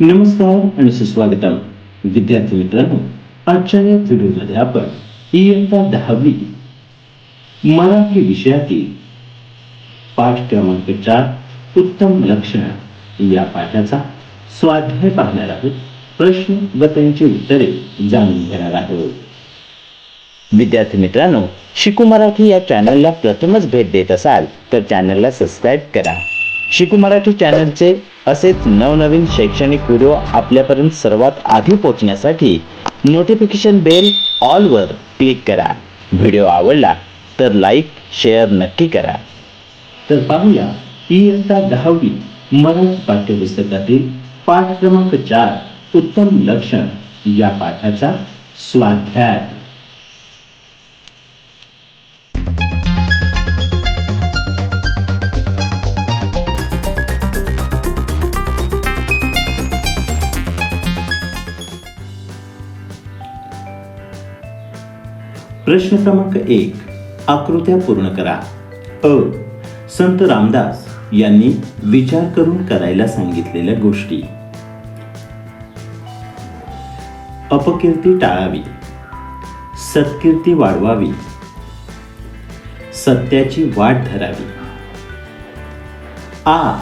नमस्कार आणि सुस्वागतम. विद्यार्थी मित्रांनो आजच्या या व्हिडिओमध्ये आपण इयत्ता दहावी मराठी विषयातील पाठ क्रमांक चार उत्तम लक्षण या पाठाचा स्वाध्याय पाहणार आहोत. प्रश्न व त्यांची उत्तरे जाणून घेणार आहोत. विद्यार्थी मित्रांनो शिकू मराठी या चॅनलला प्रथमच भेट देत असाल तर चॅनलला सबस्क्राईब करा. शिकू मराठी चॅनलचे असेच नवनवीन शैक्षणिक व्हिडिओ आपल्यापर्यंत सर्वात आधी पोहोचण्यासाठी नोटिफिकेशन बेल ऑलवर क्लिक करा. व्हिडिओ आवडला तर लाईक शेअर नक्की करा. तर पाहूया इयत्ता दहावी मराठी पाठ्यपुस्तकातील पाठ क्रमांक चार उत्तम लक्षण या पाठाचा स्वाध्याय. प्रश्न क्रमांक एक आकृत्या पूर्ण करा. अ संत रामदास यांनी विचार करून करायला सांगितलेल्या गोष्टी. अपकीर्ती टाळावी. सत्कीर्ती वाढवावी. सत्याची वाट धरावी. आ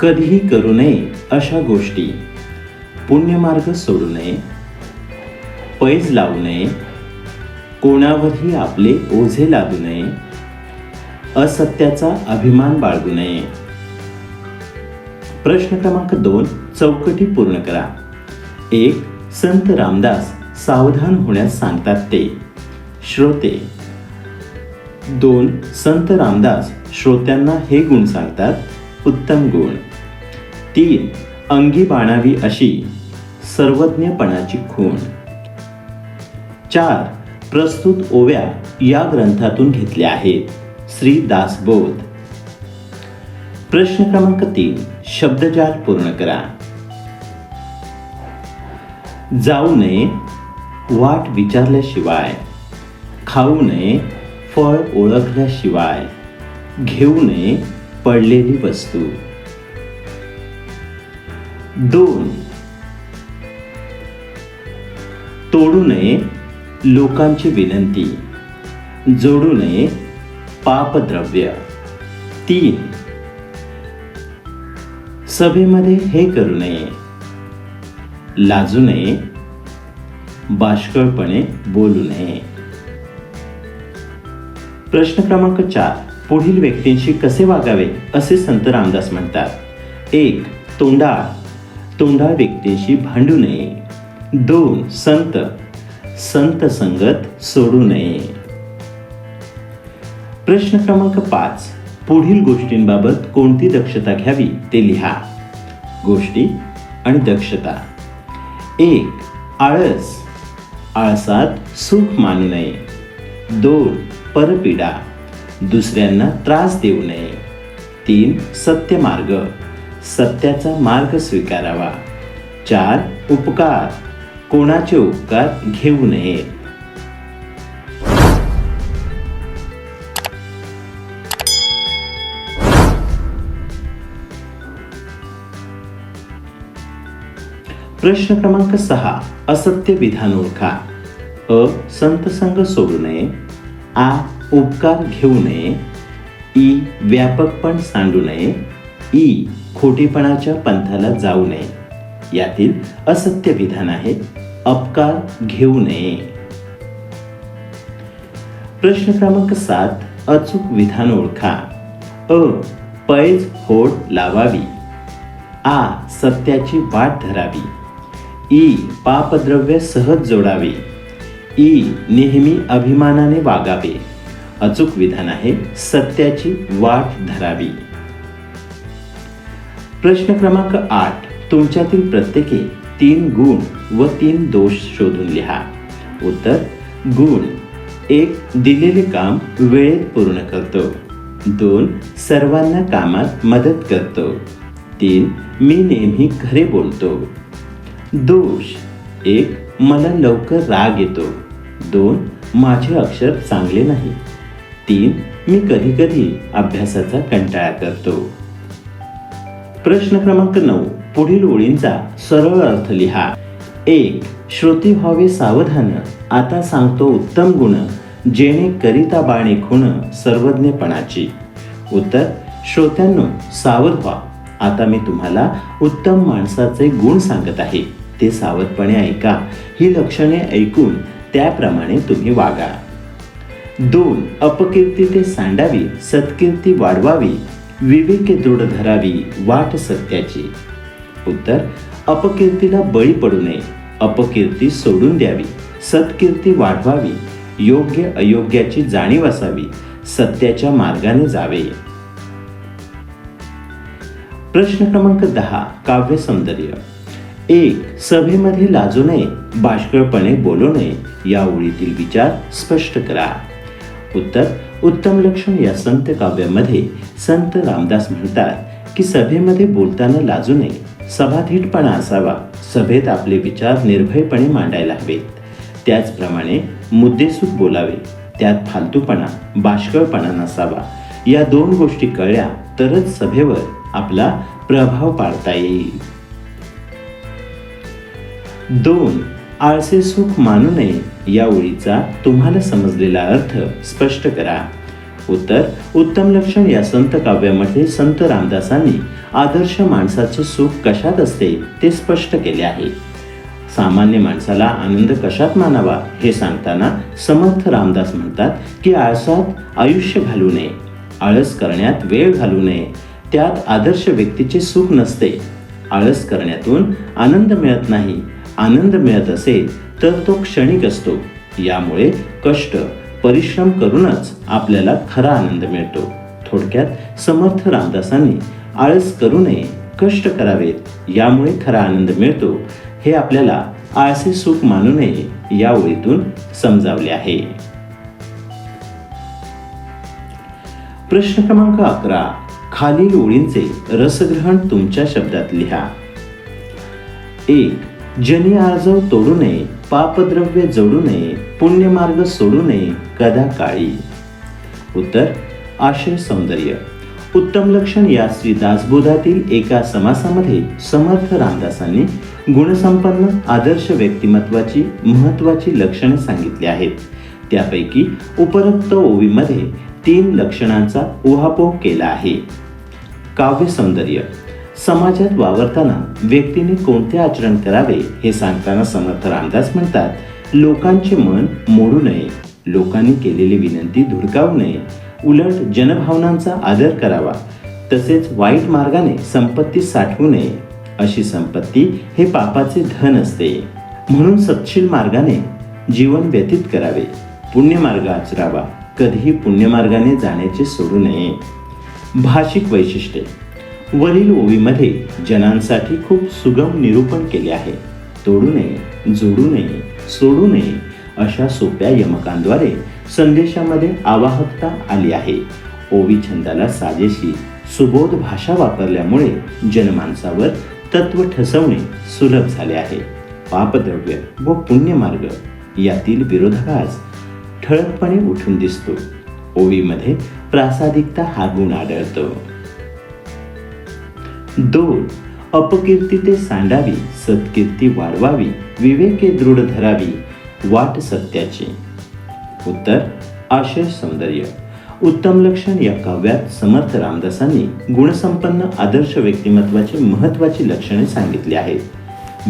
कधीही करू नये अशा गोष्टी. पुण्यमार्ग सोडू नये. पैज लावू नये. कोणावरही आपले ओझे लादू नये. असत्याचा अभिमान बाळगू नये. प्रश्न क्रमांक दोन चौकटी पूर्ण करा. एक संत रामदास सावधान होण्यास सांगतात ते. श्रोते. दोन संत रामदास श्रोत्यांना हे गुण सांगतात उत्तम गुण. तीन अंगी बाणावी अशी सर्वज्ञपणाची खूण. चार प्रस्तुत ओव्या या ग्रंथातून घेतल्या आहेत. श्री दासबोध प्रश्न क्रमांक तीन शब्दजाल पूर्ण करा. जाऊ नये वाट विचारल्याशिवाय. खाऊ नये फळ ओळखल्याशिवाय. घेऊ नये पडलेली वस्तू. दोन. तोडू नये लोकांची विनंती. जोडू नये पापद्रव्य. तीन. सभेमध्ये हे करू नये. लाजू नये. बाष्कळपणे बोलू नये. प्रश्न क्रमांक चार. पुढील व्यक्तींशी कसे वागावे असे संत रामदास म्हणतात. एक. तोंडाळ. तोंडाळ व्यक्तींशी भांडू नये. दोन. संत. संत संगत सोडू नये. प्रश्न क्रमांक पाच. पुढील गोष्टींबाबत कोणती दक्षता घ्यावी ते लिहा. गोष्टी आणि दक्षता. एक आळस. आळसात सुख मानू नये. दोन परपीडा. दुसऱ्यांना त्रास देऊ नये. तीन सत्य मार्ग सत्याचा मार्ग स्वीकारावा. चार उपकार. कोणाचे उपकार घेऊ नये. प्रश्न क्रमांक सहा असत्य विधान ओळखा. अ संत संघ सोडू नये. आ उपकार घेऊ नये. ई व्यापकपण सांडू नये. ई खोटेपणाच्या पंथाला जाऊ नये. यातील असत्य विधान आहे. अपकार घेऊ नये. प्रश्न क्रमांक सात अचूक विधान ओळखा. अ पैज होड लावावी. आ सत्याची वाट धरावी. ई पापद्रव्य सहज जोडावे. ई नेहमी अभिमानाने वागावे. अचूक विधान आहे सत्याची वाट धरावी. प्रश्न क्रमांक आठ तुमच्यातील प्रत्येकी तीन गुण व तीन दोष शोधून लिहा. उत्तर गुण. एक दिलेले काम वेळेत पूर्ण करतो. दोन सर्वांना कामात मदत करतो. तीन मी नेहमी खरे बोलतो. दोष. एक मला लवकर राग येतो. दोन माझे अक्षर चांगले नाही. तीन मी कधी कधी अभ्यासाचा कंटाळा करतो. प्रश्न क्रमांक नऊ. पुढील ओळींचा सरळ अर्थ लिहा. एक श्रोती व्हावे सावधान. आता सांगतो उत्तम गुण जेणे करिता बाणे खुण सर्वज्ञपणाची. उत्तर श्रोत्यांनो सावध व्हा. आता मी तुम्हाला उत्तम माणसाचे गुण सांगत आहे. ते सावधपणे ऐका. ही लक्षणे ऐकून त्याप्रमाणे तुम्ही वागा. दोन अपकीर्ती ते सांडावी सत्कीर्ती वाढवावी विवेके दृढ धरावी वाट सत्याची. उत्तर अपकीर्तीला बळी पडू नये. अपकीर्ती सोडून द्यावी. सत्कीर्ती वाढवावी. योग्य अयोग्याची जाणीव असावी. सत्याच्या मार्गाने जावे. प्रश्न क्रमांक दहा काव्य सौंदर्य एक सभेमध्ये लाजू नये बाष्कळपणे बोलू नये या ओळीतील विचार स्पष्ट करा. उत्तर उत्तम लक्षण या संत काव्यामध्ये संत रामदास म्हणतात की सभेमध्ये बोलताना लाजू नये. सभाधीटपणा असावा. सभेत आपले विचार निर्भयपणे मांडायला हवेत. त्याचप्रमाणे मुद्देसूद बोलावे. त्यात फालतूपणा बाष्कळपणा नसावा. या दोन गोष्टी कळल्या तरच सभेवर आपला प्रभाव पाडता येईल. दोन आळसे सुख मानू नये. या ओळीचा तुम्हाला समजलेला अर्थ स्पष्ट करा. उत्तर उत्तम लक्षण या संत काव्यामध्ये संत रामदासांनी आदर्श माणसाचे सुख कशात असते ते स्पष्ट केले आहे. सामान्य माणसाला आनंद कशात मानावा हे सांगताना समर्थ रामदास म्हणतात की आळसात आयुष्य घालू नये आळस करण्यात वेळ घालू नये त्यात आदर्श व्यक्तीचे सुख नसते. आळस करण्यातून आनंद मिळत नाही आनंद मिळत असेल तर तो क्षणिक असतो. यामुळे कष्ट परिश्रम करूनच आपल्याला खरा आनंद मिळतो. थोडक्यात समर्थ रामदासांनी आळस करू नये कष्ट करावेत यामुळे खरा आनंद मिळतो हे आपल्याला आळसे सुख मानू नये या ओळीतून समजावले आहे. प्रश्न क्रमांक अकरा खालील ओळींचे रसग्रहण तुमच्या शब्दात लिहा. एक जनी आर्जव तोडू नये पापद्रव्य जोडू नये पुण्यमार्ग सोडू नये कदा काळी. उत्तर आशय सौंदर्य. उत्तम लक्षण या श्री दासबोधातील एका समासामध्ये समर्थ रामदासांनी गुणसंपन्न आदर्श व्यक्तिमत्वाची महत्वाची लक्षणे सांगितली आहेत. त्यापैकी उपरोक्त ओवीमध्ये तीन लक्षणांचा उहापोह केला आहे. काव्य सौंदर्य समाजात वावरताना व्यक्तीने कोणते आचरण करावे हे सांगताना समर्थ रामदास म्हणतात लोकांचे मन मोडू नये. लोकांनी केलेली विनंती धुडकावू नये. उलट जनभावनांचा आदर करावा. तसेच वाईट मार्गाने संपत्ती साठवू नये. अशी संपत्ती हे पापाचे धन असते. म्हणून सत्शील मार्गाने जीवन व्यतीत करावे. पुण्यमार्ग आचरावा. कधीही पुण्यमार्गाने जाण्याचे सोडू नये. भाषिक वैशिष्ट्ये. वरील ओवीमध्ये जनांसाठी खूप सुगम निरूपण केले आहे. तोडू नये जोडू नये सोडू नये अशा सोप्या यमकांद्वारे संदेशामध्ये आवाहकता आली आहे. ओवी छंदाला साजेशी सुबोध भाषा वापरल्यामुळे जनमानसावर तत्व ठसवणे सुलभ झाले आहे. पापद्रव्य व पुण्यमार्ग यातील विरोधाभास ठळकपणे उठून दिसतो. ओवीमध्ये प्रासादिकता हा गुण आढळतो. दोन. अपकीर्ती ते सांडावी सत्कीर्ती वाढवावी विवेके दृढ धरावी वाट सत्याची. उत्तर आशय सौंदर्य. उत्तम लक्षण या काव्यात समर्थ रामदासांनी गुणसंपन्न आदर्श व्यक्तिमत्वाची महत्वाची लक्षणे सांगितली आहेत.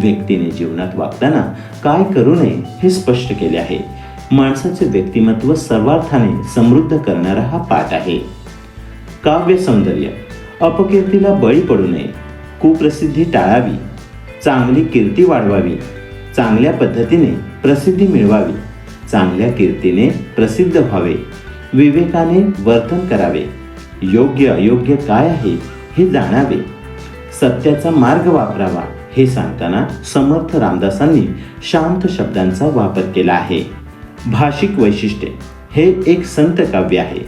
व्यक्तीने जीवनात वागताना काय करू नये हे स्पष्ट केले आहे. माणसाचे व्यक्तिमत्व सर्वार्थाने समृद्ध करणारा हा पाठ आहे. काव्य सौंदर्य. अपकीर्तीला बळी पडू नये. कुप्रसिद्धी टाळावी. चांगली कीर्ती वाढवावी. चांगल्या पद्धतीने प्रसिद्धी मिळवावी. चांगल्या कीर्तीने प्रसिद्ध व्हावे. विवेकाने वर्तन करावे. योग्य अयोग्य काय आहे हे जाणावे. सत्याचा मार्ग वापरावा हे सांगताना समर्थ रामदासांनी शांत शब्दांचा वापर केला आहे. भाषिक वैशिष्ट्ये. हे एक संत काव्य आहे.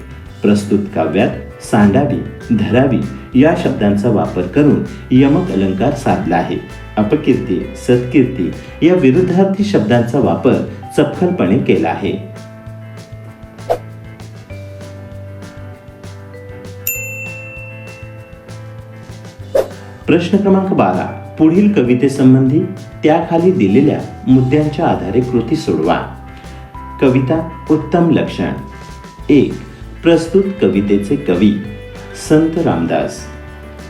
प्रस्तुत काव्यात सांडावी धरावी या शब्दांचा वापर करून यमक अलंकार साधला आहे. अपकीर्ती सत्कीर्ती या विरुद्धार्थी शब्दांचा वापर सखलपणे केला आहे. प्रश्न क्रमांक बारा. पुढील कवितेसंबंधी त्याखाली दिलेल्या मुद्द्यांच्या आधारे कृती सोडवा. कविता उत्तम लक्षण. एक प्रस्तुत कवितेचे कवी. संत रामदास.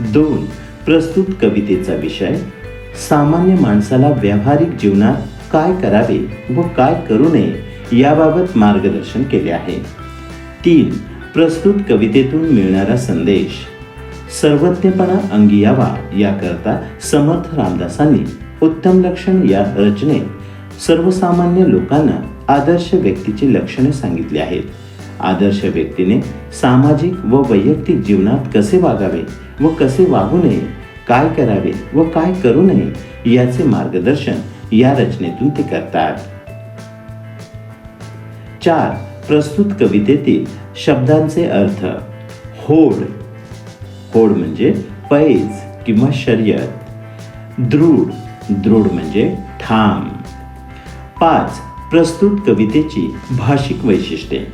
दोन प्रस्तुत कवितेचा विषय. सामान्य माणसाला व्यावहारिक जीवनात काय करावे व काय करू नये याबाबत मार्गदर्शन केले आहे. तीन प्रस्तुत कवितेतून मिळणारा संदेश. सर्वज्ञपणा अंगी यावा याकरता समर्थ रामदासांनी उत्तम लक्षण या रचनेत सर्वसामान्य लोकांना आदर्श व्यक्तीची लक्षणे सांगितली आहेत. आदर्श व्यक्तीने सामाजिक व वैयक्तिक जीवनात कसे वागावे व कसे वागू नये काय करावे व काय करू नये याचे मार्गदर्शन या रचनेतून ते करतात. चार प्रस्तुत कवितेतील शब्दांचे अर्थ. होड. होड म्हणजे पैज किंवा शर्यत. दृढ. दृढ म्हणजे ठाम. पाच प्रस्तुत कवितेची भाषिक वैशिष्ट्ये.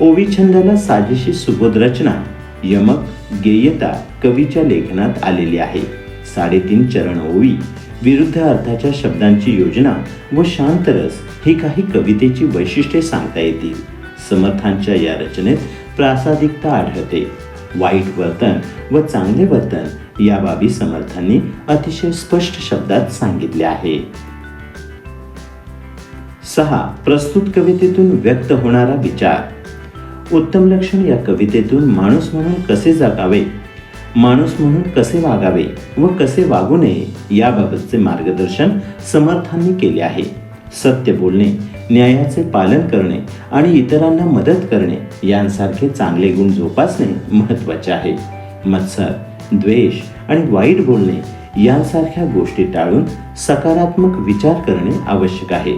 ओविछंदाला साजेशी सुबोध रचना यमक गेयता कवीच्या लेखनात आलेली आहे. साडेतीन चरण ओवी. विरुद्ध अर्थाच्या शब्दांची योजना व शांतरस ही काही कवितेची वैशिष्ट्ये सांगता येतील. समर्थांच्या या रचनेत प्रासादिकता आढळते. वाईट वर्तन व चांगले वर्तन या बाबी समर्थांनी अतिशय स्पष्ट शब्दात सांगितले आहे. सहा. प्रस्तुत कवितेतून व्यक्त होणारा विचार. उत्तम लक्षण या कवितेतून माणूस म्हणून कसे जगावे? माणूस म्हणून कसे वागावे व कसे वागू नये याबाबतचे मार्गदर्शन समर्थांनी केले आहे. सत्य बोलणे न्यायाचे पालन करणे आणि इतरांना मदत करणे यांसारखे चांगले गुण जोपासणे महत्त्वाचे आहे. मत्सर द्वेष आणि वाईट बोलणे यांसारख्या गोष्टी टाळून सकारात्मक विचार करणे आवश्यक आहे.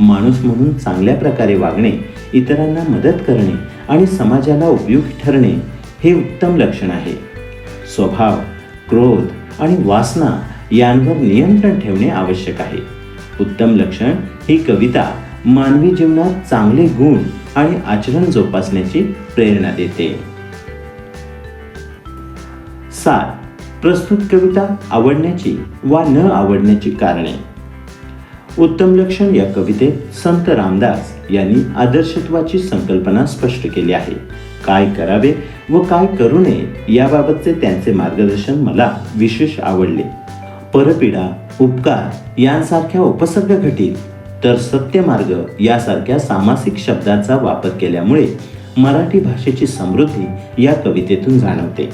माणूस म्हणून चांगल्या प्रकारे वागणे इतरांना मदत करणे आणि समाजाला उपयोगी ठरणे हे उत्तम लक्षण आहे. स्वभाव क्रोध आणि वासना यांवर नियंत्रण ठेवणे आवश्यक आहे. उत्तम लक्षण ही कविता मानवी जीवनात चांगले गुण आणि आचरण जोपासण्याची प्रेरणा देते. सात. प्रस्तुत कविता आवडण्याची वा न आवडण्याची कारणे. उत्तम लक्षण या कवितेत संत रामदास यांनी आदर्शत्वाची संकल्पना स्पष्ट केली आहे. काय करावे व काय करू नये याबाबतचे त्यांचे मार्गदर्शन मला विशेष आवडले. परपीडा उपकार यांसारख्या उपसर्ग घटित तर सत्यमार्ग यासारख्या सामासिक शब्दाचा वापर केल्यामुळे मराठी भाषेची समृद्धी या कवितेतून जाणवते.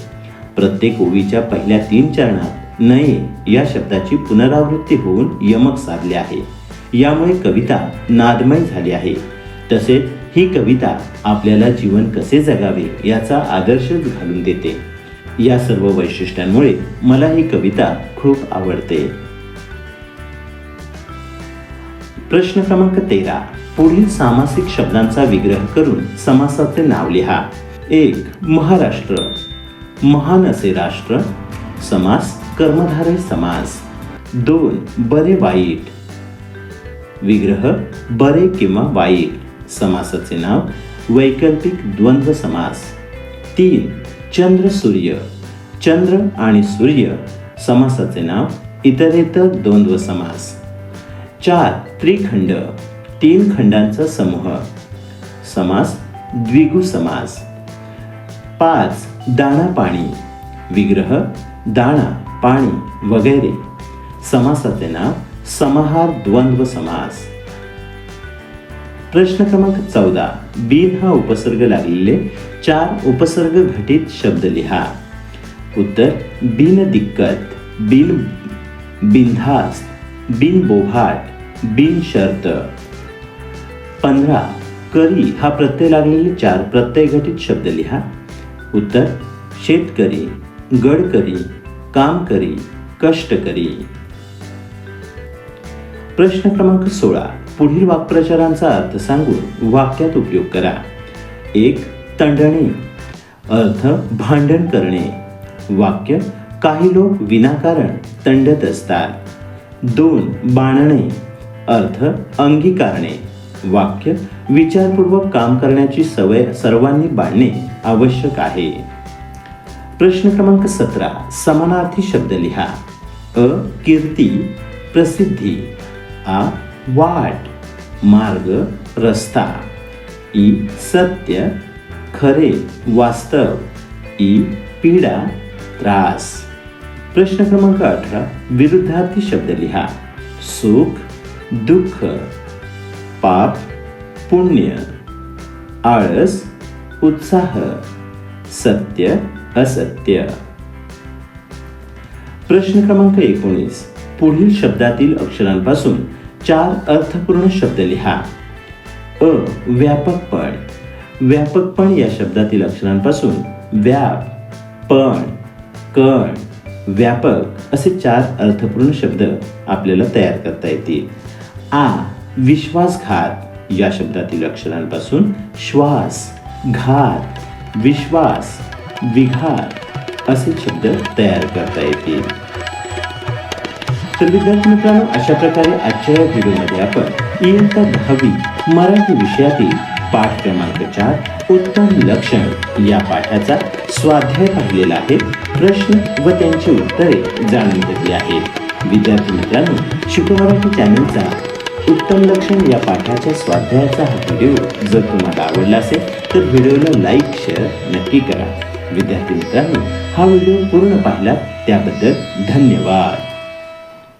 प्रत्येक ओवीच्या पहिल्या तीन चरणात नये या शब्दाची पुनरावृत्ती होऊन यमक साधले आहे. यामुळे कविता नादमय झाली आहे. तसेच ही कविता आपल्याला जीवन कसे जगावे याचा आदर्शच घालून देते. या सर्व वैशिष्ट्यांमुळे मला ही कविता खूप आवडते. प्रश्न क्रमांक तेरा. पुढील सामासिक शब्दांचा विग्रह करून समासाचे नाव लिहा. एक महाराष्ट्र. महान असे राष्ट्र. समास कर्मधारय समास. दोन बरे वाईट. विग्रह बरे किंवा वाईट. समासाचे नाव वैकल्पिक द्वंद्व समास. तीन चंद्र सूर्य. चंद्र आणि सूर्य समासाचे नाव इतरेतर द्वंद्व समास. चार त्रिखंड. तीन खंडांचा समूह. समास द्विगु समास. पाच दाणा पाणी. विग्रह दाणा पाणी वगैरे. समासाचे नाव समाहार द्वंद्व समास. प्रश्न क्रमांक चौदा. बिन हा उपसर्ग लागलेले चार उपसर्ग घटित शब्द लिहा. उत्तर बिन दिक्कत बिन बिनधास्त बिन बोभाट बिन शर्त. पंधरा करी हा प्रत्यय लागलेले चार प्रत्यय घटित शब्द लिहा. उत्तर शेतकरी गडकरी काम करी प्रश्न क्रमांक सोळा. पुढील वाक्प्रचारांचा अर्थ सांगून वाक्यात उपयोग करा. एक तंडणे. अर्थ भांडण करणे. वाक्य काही लोक विनाकारण तंडत असतात. दोन बाणणे. अर्थ अंगीकारणे. वाक्य विचारपूर्वक काम करण्याची सवय सर्वांनी बाळणे आवश्यक आहे. प्रश्न क्रमांक सतरा समानार्थी शब्द लिहा. अ कीर्ती प्रसिद्धी. आ वाट मार्ग रस्ता. ई सत्य खरे वास्तव. ई पीडा त्रास. प्रश्न क्रमांक अठरा विरुद्धार्थी शब्द लिहा. सुख दुःख पाप पुण्य. आळस उत्साह. सत्य असत्य. प्रश्न क्रमांक एकोणीस पुढील शब्दातील अक्षरांपासून चार अर्थपूर्ण शब्द लिहा. अ व्यापकपण व्यापकपण या शब्दातील अक्षरांपासून. व्याप पण कण व्यापक असे चार अर्थपूर्ण शब्द आपल्याला तयार करता येतील. आ विश्वासघात या शब्दातील अक्षरांपासून. श्वास घात विश्वास विघात असे शब्द तयार करता येतील. तर विद्यार्थी मित्रांनो अशा प्रकारे आजच्या या व्हिडिओमध्ये आपण इयत्ता दहावी मराठी विषयातील पाठ क्रमांक चार उत्तम लक्षण या पाठाचा स्वाध्याय पाहिलेला आहे. प्रश्न व त्यांची उत्तरे जाणून घेतली आहेत विद्यार्थी मित्रांनो शिकू चॅनलचा उत्तम लक्षण या पाठाच्या स्वाध्यायाचा हा व्हिडिओ जर तुम्हाला आवडला असेल तर व्हिडिओला लाईक शेअर नक्की करा. विद्यार्थी मित्रांनो हा व्हिडिओ पूर्ण पाहिला त्याबद्दल धन्यवाद.